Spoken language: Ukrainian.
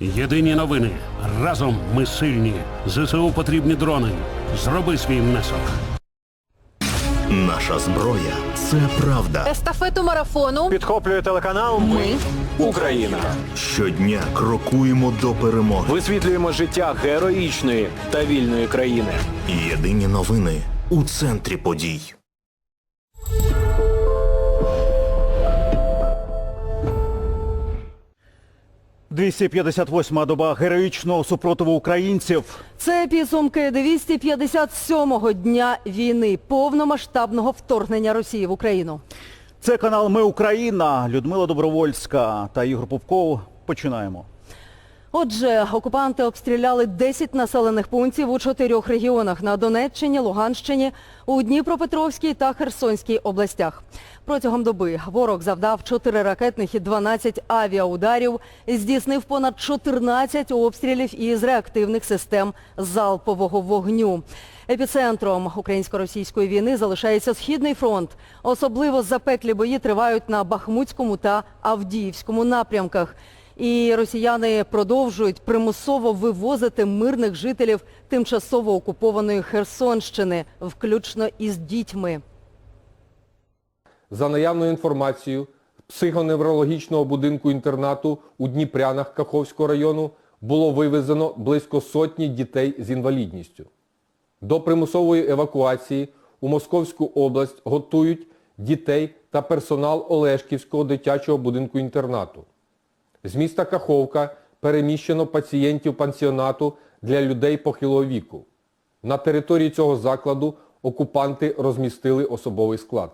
Єдині новини. Разом ми сильні. ЗСУ потрібні дрони. Зроби свій внесок. Наша зброя це правда. Естафету марафону Підхоплює телеканал ми Україна. Щодня крокуємо до перемоги. Висвітлюємо життя героїчної та вільної країни. Єдині новини у центрі подій. – 258-ма доба героїчного супротиву українців. Це підсумки 257-го дня війни, повномасштабного вторгнення Росії в Україну. Це канал Ми Україна, Людмила Добровольська та Ігор Попков. Починаємо. Отже, окупанти обстріляли 10 населених пунктів у чотирьох регіонах на Донеччині, Луганщині, у Дніпропетровській та Херсонській областях. Протягом доби ворог завдав 4 ракетних і 12 авіаударів, здійснив понад 14 обстрілів із реактивних систем залпового вогню. Епіцентром українсько-російської війни залишається Східний фронт. Особливо запеклі бої тривають на Бахмутському та Авдіївському напрямках. І росіяни продовжують примусово вивозити мирних жителів тимчасово окупованої Херсонщини, включно із дітьми. За наявною інформацією, психоневрологічного будинку інтернату у Дніпрянах Каховського району було вивезено близько сотні дітей з інвалідністю. До примусової евакуації у Московську область готують дітей та персонал Олешківського дитячого будинку інтернату. З міста Каховка переміщено пацієнтів пансіонату для людей похилого віку. На території цього закладу окупанти розмістили особовий склад.